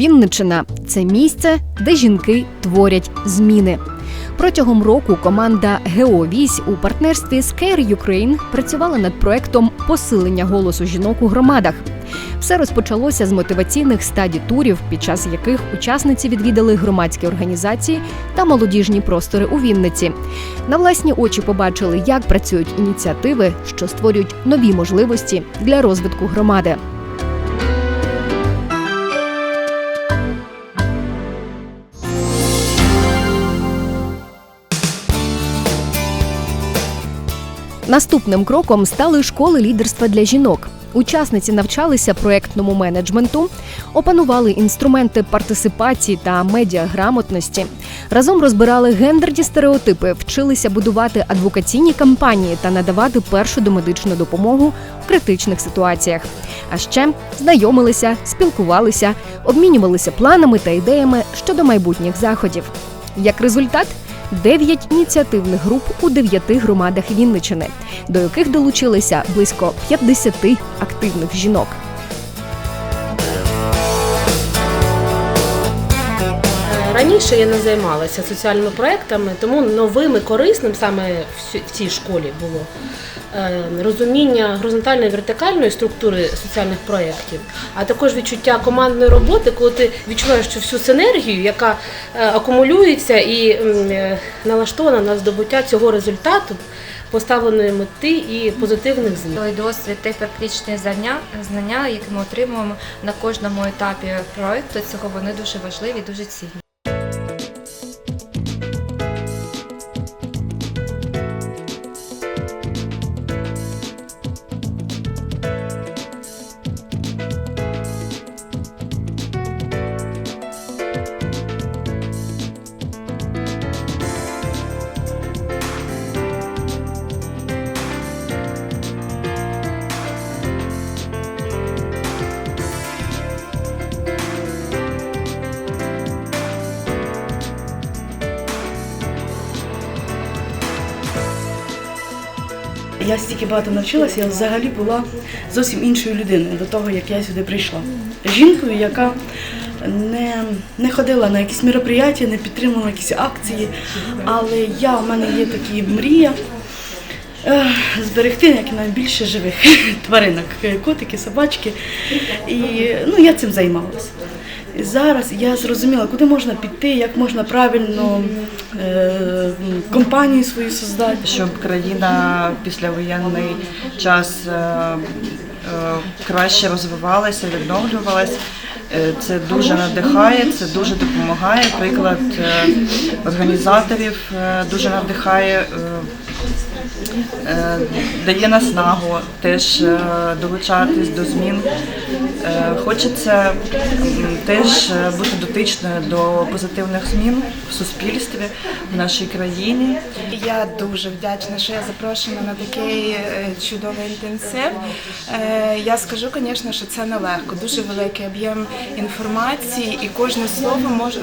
Вінничина це місце, де жінки творять зміни. Протягом року команда Геовісь у партнерстві з Care Ukraine працювала над проектом посилення голосу жінок у громадах. Все розпочалося з мотиваційних стадій турів, під час яких учасниці відвідали громадські організації та молодіжні простори у Вінниці. На власні очі побачили, як працюють ініціативи, що створюють нові можливості для розвитку громади. Наступним кроком стали школи лідерства для жінок. Учасниці навчалися проектному менеджменту, опанували інструменти партисипації та медіаграмотності. Разом розбирали гендерні стереотипи, вчилися будувати адвокаційні кампанії та надавати першу домедичну допомогу в критичних ситуаціях. А ще знайомилися, спілкувалися, обмінювалися планами та ідеями щодо майбутніх заходів. Як результат, дев'ять ініціативних груп у дев'яти громадах Вінничини, до яких долучилися близько 50 активних жінок. Раніше я не займалася соціальними проектами, тому новим і корисним саме в ці- цій школі було розуміння горизонтальної вертикальної структури соціальних проєктів, а також відчуття командної роботи, коли ти відчуваєш цю всю синергію, яка е, акумулюється і е, налаштована на здобуття цього результату, поставленої мети і позитивних змін. Той досвід, те практичні знання, які ми отримуємо на кожному етапі проекту, цього вони дуже важливі, дуже цінні. Я стільки багато навчилася, я взагалі була зовсім іншою людиною до того, як я сюди прийшла. Жінкою, яка не, не ходила на якісь мероприятия, не підтримувала якісь акції. Але я, в мене є такі мрія зберегти якнайбільше живих тваринок, котики, собачки. І ну, я цим займалася. І Зараз я зрозуміла, куди можна піти, як можна правильно е, компанію свою создати. щоб країна післявоєнний час е, е, краще розвивалася, відновлювалась. Е, Це дуже надихає, це дуже допомагає. Приклад е, організаторів е, дуже надихає, дає наснагу теж долучатись до змін. Е, Хочеться теж е, бути дотичною до позитивних змін в суспільстві, в нашій країні. Я дуже вдячна, що я запрошена на такий е, чудовий інтенсив. Я скажу, звісно, що це нелегко. Дуже великий об'єм інформації, і кожне слово мож,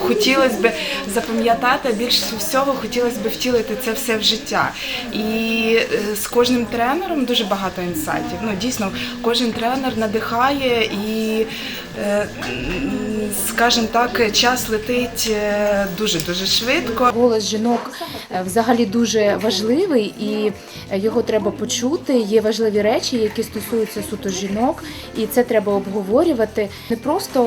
хотілося б запам'ятати, більше всього хотілося б втілити це все в життя. І з кожним тренером дуже багато інсайтів. Ну дійсно, кожен тренер надихає і. Е, м, Скажімо так, час летить дуже дуже швидко. Голос жінок е, взагалі дуже важливий, і е, його треба почути. Є важливі речі, які стосуються суто жінок, і це треба обговорювати. Не просто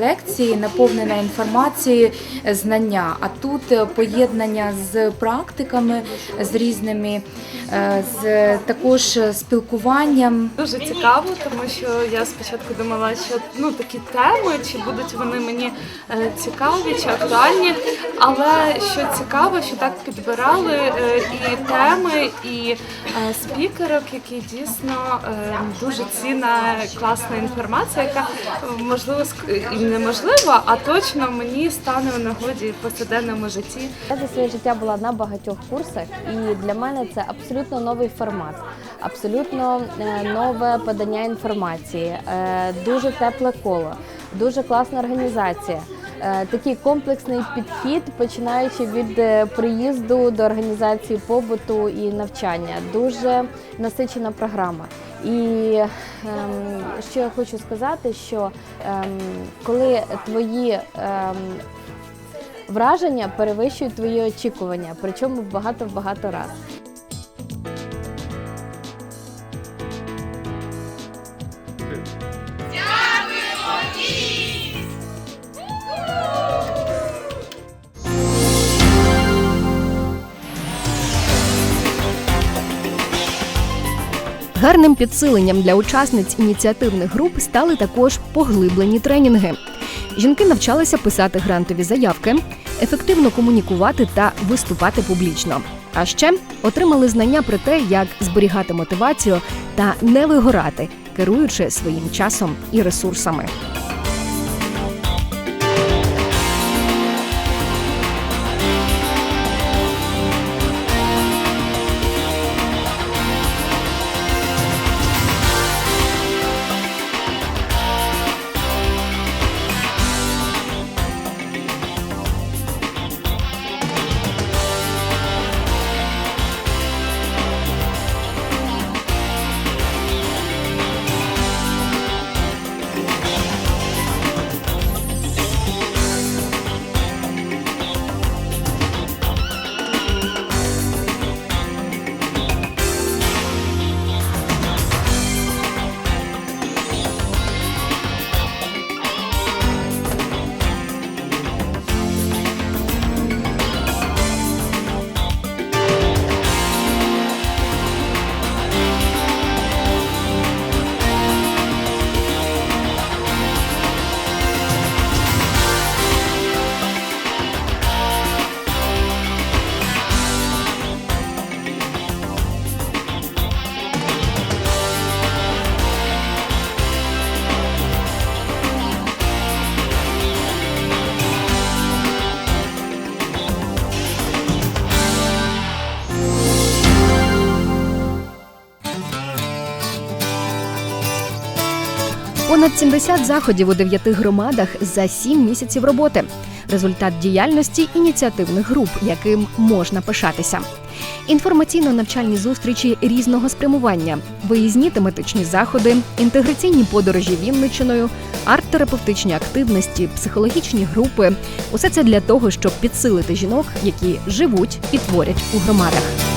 лекції, наповнена інформації, е, знання, а тут е, поєднання з практиками, з різними, е, з також спілкуванням. Дуже цікаво, тому що я спочатку думала, що ну такі теми, чи будуть вони мені е, цікаві чи актуальні. Але що цікаво, що так підбирали е, і теми, і е, спікерок, які дійсно дуже цінна, класна інформація, яка можливо і неможлива, а точно мені стане у нагоді в повсякденному житті. Я за своє життя була на багатьох курсах, і для мене це абсолютно новий формат, абсолютно нове подання інформації, дуже тепле коло, дуже класна організація. е, такий комплексний підхід, починаючи від е, приїзду до організації побуту і навчання. Дуже насичена програма. І ем, що я хочу сказати, що ем, коли твої ем, враження перевищують твої очікування, причому багато-багато раз. Гарним підсиленням для учасниць ініціативних груп стали також поглиблені тренінги. Жінки навчалися писати грантові заявки, ефективно комунікувати та виступати публічно. А ще отримали знання про те, як зберігати мотивацію та не вигорати, керуючи своїм часом і ресурсами. Понад 70 заходів у дев'яти громадах за сім місяців роботи. Результат діяльності ініціативних груп, яким можна пишатися. Інформаційно-навчальні зустрічі різного спрямування, виїзні тематичні заходи, інтеграційні подорожі Вінничиною, арт-терапевтичні активності, психологічні групи усе це для того, щоб підсилити жінок, які живуть і творять у громадах.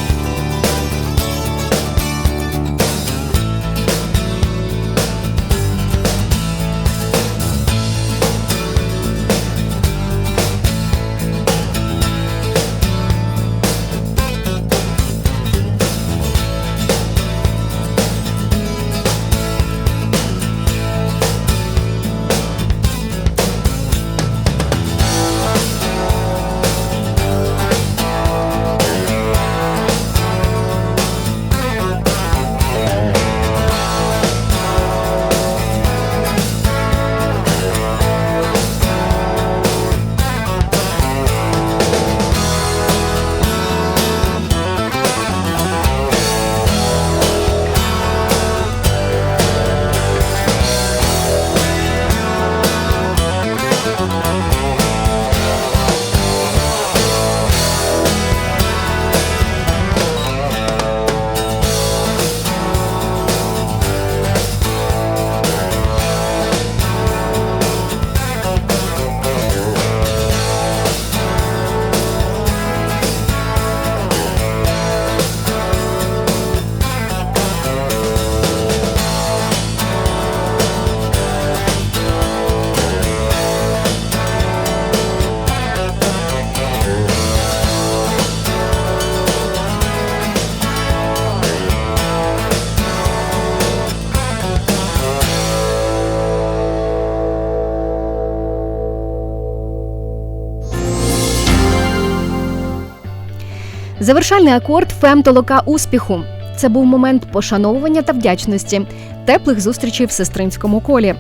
Завершальний акорд фемтолока успіху. Це був момент пошановування та вдячності, теплих зустрічей в сестринському колі.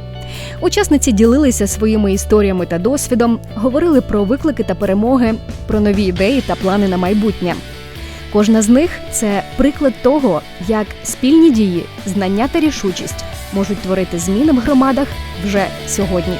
Учасниці ділилися своїми історіями та досвідом, говорили про виклики та перемоги, про нові ідеї та плани на майбутнє. Кожна з них це приклад того, як спільні дії, знання та рішучість можуть творити зміни в громадах вже сьогодні.